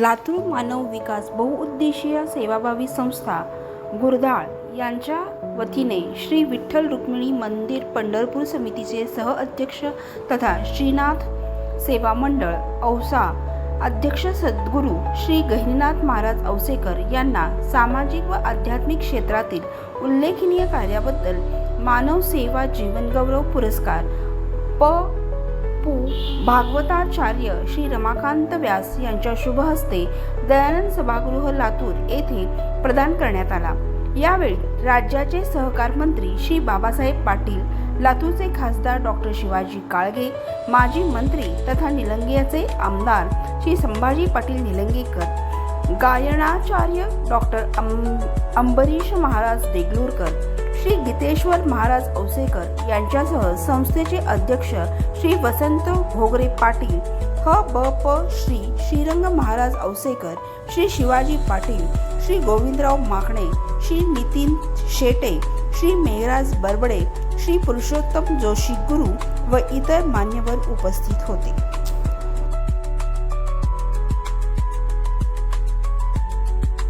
लातूर मानव विकास बहुउद्देशीय सेवाभावी संस्था गुरदाळ यांच्या वतीने श्री विठ्ठल रुक्मिणी मंदिर पंढरपूर समितीचे सहअध्यक्ष तथा श्रीनाथ सेवा मंडळ औसा अध्यक्ष सद्गुरू श्री गहिनीनाथ महाराज औसेकर यांना सामाजिक व आध्यात्मिक क्षेत्रातील उल्लेखनीय कार्याबद्दल मानव सेवा जीवनगौरव पुरस्कार प. पू भागवताचार्य श्री रमाकांत व्यास यांच्या शुभ हस्ते दयानंद सभागृह लातूर येथे प्रदान करण्यात आला. यावेळी राज्याचे सहकार मंत्री श्री बाबासाहेब पाटील लातूरचे खासदार डॉक्टर शिवाजी काळगे माजी मंत्री तथा निलंगियाचे आमदार श्री संभाजी पाटील निलंगेकर गायनाचार्य डॉक्टर अं अंबरीश महाराज देगलूरकर श्री गीतेश्वर महाराज औसेकर यांच्यासह संस्थेचे अध्यक्ष श्री वसंत भोगरे पाटील ह ब प श्री श्रीरंग महाराज औसेकर श्री शिवाजी पाटील श्री गोविंदराव माकणे श्री नितीन शेटे श्री मेघराज बरबडे श्री पुरुषोत्तम जोशी गुरु व इतर मान्यवर उपस्थित होते.